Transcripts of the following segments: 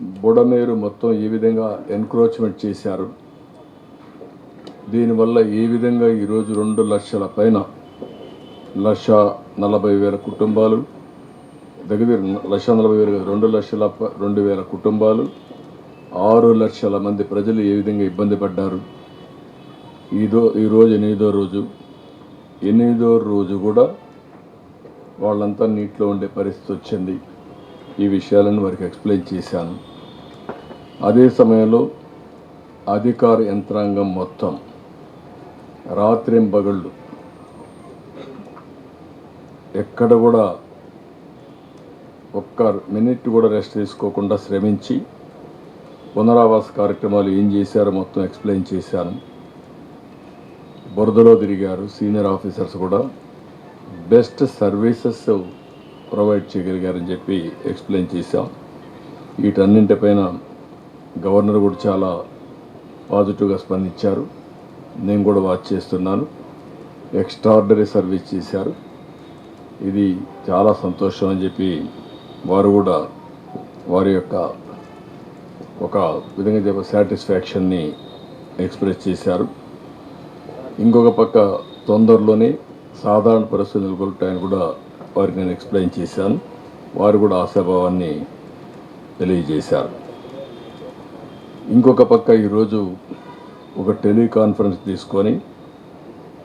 బుడమేరు మొత్తం ఏ విధంగా ఎన్క్రోచ్మెంట్ చేశారు. దీనివల్ల ఏ విధంగా ఈరోజు రెండు లక్షల పైన లక్ష నలభై వేల కుటుంబాలు దగ్గర లక్ష నలభై వేల రెండు లక్షల ప- రెండు వేల కుటుంబాలు ఆరు లక్షల మంది ప్రజలు ఏ విధంగా ఇబ్బంది పడ్డారు? ఈదో ఈరోజు ఎనిమిదో రోజు. ఎనిమిదో రోజు కూడా వాళ్ళంతా నీటిలో ఉండే పరిస్థితి వచ్చింది. ఈ విషయాలను వారికి ఎక్స్ప్లెయిన్ చేశాను. అదే సమయంలో అధికార యంత్రాంగం మొత్తం రాత్రింబగళ్ళు ఎక్కడ కూడా ఒక్క మినిట్ కూడా రెస్ట్ తీసుకోకుండా శ్రమించి పునరావాస కార్యక్రమాలు ఏం చేశారో మొత్తం ఎక్స్ప్లెయిన్ చేశాను. బురదలో తిరిగారు సీనియర్ ఆఫీసర్స్ కూడా. బెస్ట్ సర్వీసెస్ ప్రొవైడ్ చేయగలిగారని చెప్పి ఎక్స్ప్లెయిన్ చేశాం. వీటన్నింటిపైన గవర్నర్ కూడా చాలా పాజిటివ్గా స్పందించారు. నేను కూడా వాచ్ చేస్తున్నాను. ఎక్స్ట్రాడినరీ సర్వీస్ చేశారు. ఇది చాలా సంతోషం అని చెప్పి వారు కూడా వారి యొక్క ఒక విధంగా చెప్ప సాటిస్ఫాక్షన్ని ఎక్స్ప్రెస్ చేశారు. ఇంకొక పక్క తొందరలోనే సాధారణ పరిస్థితులు నెలకొల్టాయని కూడా వారికి నేను ఎక్స్ప్లెయిన్ చేశాను. వారు కూడా ఆశాభావాన్ని తెలియజేశారు. ఇంకొక పక్క ఈరోజు ఒక టెలికాన్ఫరెన్స్ తీసుకొని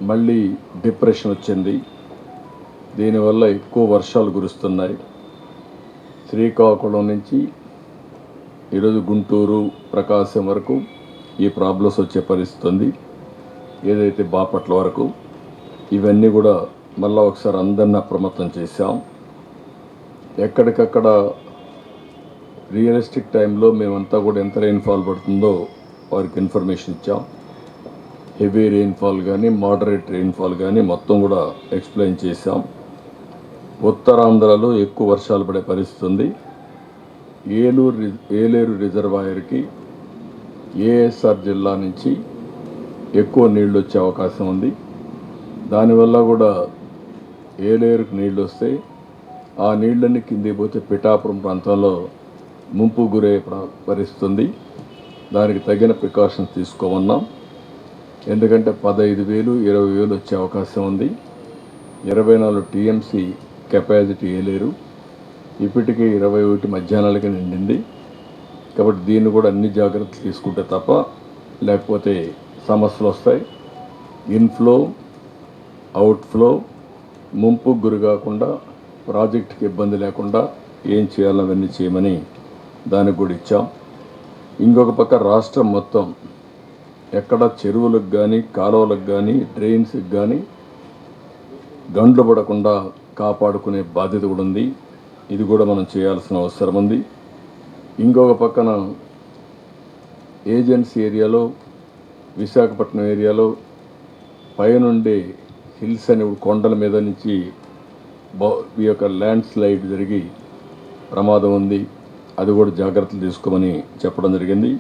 మళ్ళీ డిప్రెషన్ వచ్చింది. దీనివల్ల ఎక్కువ వర్షాలు కురుస్తున్నాయి. శ్రీకాకుళం నుంచి ఈరోజు గుంటూరు ప్రకాశం వరకు ఈ ప్రాబ్లమ్స్ వచ్చే పరిస్థితి ఉంది. ఏదైతే బాపట్ల వరకు ఇవన్నీ కూడా మళ్ళా ఒకసారి అందరిని అప్రమత్తం చేశాం. ఎక్కడికక్కడ రియలిస్టిక్ టైంలో మేమంతా కూడా ఎంత రెయిన్ఫాల్ పడుతుందో వారికి ఇన్ఫర్మేషన్ ఇచ్చాం. హెవీ రెయిన్ఫాల్ కానీ మోడరేట్ రెయిన్ఫాల్ కానీ మొత్తం కూడా ఎక్స్ప్లెయిన్ చేశాం. ఉత్తరాంధ్రలో ఎక్కువ వర్షాలు పడే పరిస్థితి ఉంది. ఏలూరు రి- ఏలేరు రిజర్వాయర్కి ఏఎస్ఆర్ జిల్లా నుంచి ఎక్కువ నీళ్ళు వచ్చే అవకాశం ఉంది. దానివల్ల కూడా ఏలేరుకు నీళ్ళు వస్తాయి ఆ నీళ్ళన్నీ కిందికి పోతే పిఠాపురం ప్రాంతంలో ముంపు గురే పరిస్థితుంది. దానికి తగిన ప్రికాషన్స్ తీసుకోమన్నాం. ఎందుకంటే పదహైదు వేలు ఇరవై వేలు వచ్చే అవకాశం ఉంది. ఇరవై నాలుగు టీఎంసీ కెపాసిటీ వేయలేరు ఇప్పటికే ఇరవై ఒకటి మధ్యాహ్నాలకి నిండింది. కాబట్టి దీన్ని కూడా అన్ని జాగ్రత్తలు తీసుకుంటే తప్ప లేకపోతే సమస్యలు వస్తాయి. ఇన్ఫ్లో అవుట్ఫ్లో ముంపు గురి కాకుండా ప్రాజెక్టుకి ఇబ్బంది లేకుండా ఏం చేయాలో అవన్నీ చేయమని దానికి కూడా ఇచ్చాం. ఇంకొక పక్క రాష్ట్రం మొత్తం ఎక్కడ చెరువులకు కానీ కాలువలకు కానీ డ్రైన్స్కి కానీ గండ్లు పడకుండా కాపాడుకునే బాధ్యత కూడా ఉంది. ఇది కూడా మనం చేయాల్సిన అవసరం ఉంది. ఇంకొక పక్కన ఏజెన్సీ ఏరియాలో విశాఖపట్నం ఏరియాలో పైనుండే హిల్స్ అనే కొండల మీద నుంచి ఈ యొక్క ల్యాండ్ స్లైడ్ జరిగి ప్రమాదం ఉంది. అది కూడా జాగ్రత్తలు తీసుకోమని చెప్పడం జరిగింది.